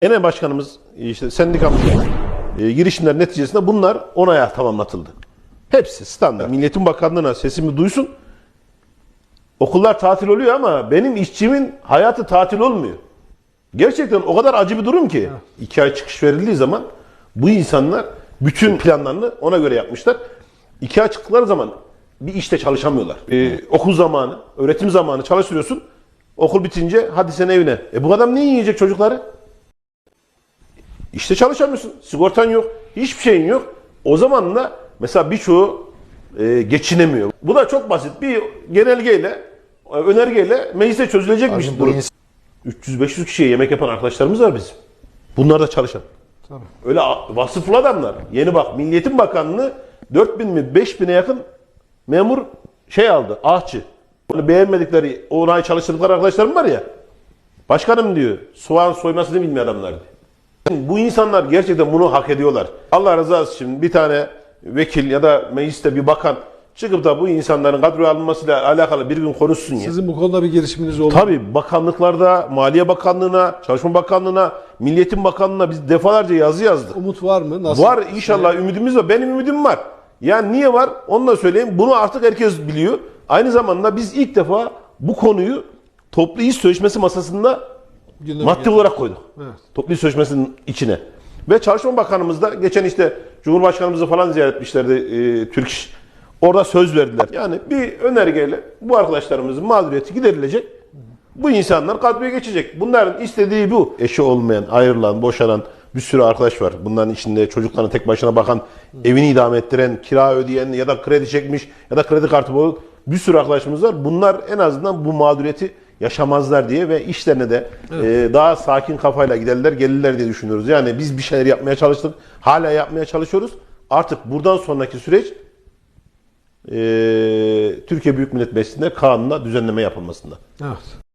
Genel başkanımız işte sendikamız e, girişimler neticesinde bunlar onaya tamamlatıldı. Hepsi standart. Milliyetin Bakanlığı'na sesimi duysun. Okullar tatil oluyor ama benim işçimin hayatı tatil olmuyor. Gerçekten o kadar acı bir durum ki. iki ay çıkış verildiği zaman bu insanlar bütün planlarını ona göre yapmışlar. İki ay çıktıkları zaman bir işte çalışamıyorlar. Ee, okul zamanı, öğretim zamanı çalıştırıyorsun. Okul bitince hadi sen evine. E bu adam ne yiyecek çocukları? İşte çalışamıyorsun. Sigortan yok. Hiçbir şeyin yok. O zaman da mesela birçoğu e, geçinemiyor. Bu da çok basit. Bir genelgeyle, e, önergeyle meclise bu durum. ins- 300-500 kişiye yemek yapan arkadaşlarımız var bizim. Bunlar da çalışan. Tabii. Öyle vasıflı adamlar. Yeni bak Milliyetin Bakanlığı 4000 mi 5000'e yakın memur şey aldı. Ahçı. Böyle beğenmedikleri, o ay çalıştırdıkları arkadaşlarım var ya. Başkanım diyor, soğan soymasını bilmeyen adamlar diyor. Bu insanlar gerçekten bunu hak ediyorlar. Allah razı olsun şimdi bir tane vekil ya da mecliste bir bakan çıkıp da bu insanların kadroya alınmasıyla alakalı bir gün konuşsun ya. Sizin bu konuda bir girişiminiz oldu. Tabii bakanlıklarda, Maliye Bakanlığı'na, Çalışma Bakanlığı'na, Milliyetin Bakanlığı'na biz defalarca yazı yazdık. Umut var mı? Nasıl? Var inşallah ümidimiz var. Benim ümidim var. Yani niye var? Onu da söyleyeyim. Bunu artık herkes biliyor. Aynı zamanda biz ilk defa bu konuyu toplu iş sözleşmesi masasında Gündeme madde getirdi. olarak koyduk. Evet. Toplu sözleşmesinin içine. Ve Çalışma Bakanımız da geçen işte Cumhurbaşkanımızı falan ziyaret etmişlerdi e, Türk İş. Orada söz verdiler. Yani bir önergeyle bu arkadaşlarımızın mağduriyeti giderilecek. Bu insanlar kadroya geçecek. Bunların istediği bu. Eşi olmayan, ayrılan, boşanan bir sürü arkadaş var. Bunların içinde çocuklarına tek başına bakan, evini idame ettiren, kira ödeyen ya da kredi çekmiş ya da kredi kartı bozuk bir sürü arkadaşımız var. Bunlar en azından bu mağduriyeti yaşamazlar diye ve işlerine de e, daha sakin kafayla giderler, gelirler diye düşünüyoruz. Yani biz bir şeyler yapmaya çalıştık. Hala yapmaya çalışıyoruz. Artık buradan sonraki süreç e, Türkiye Büyük Millet Meclisi'nde kanunla düzenleme yapılmasında. Evet.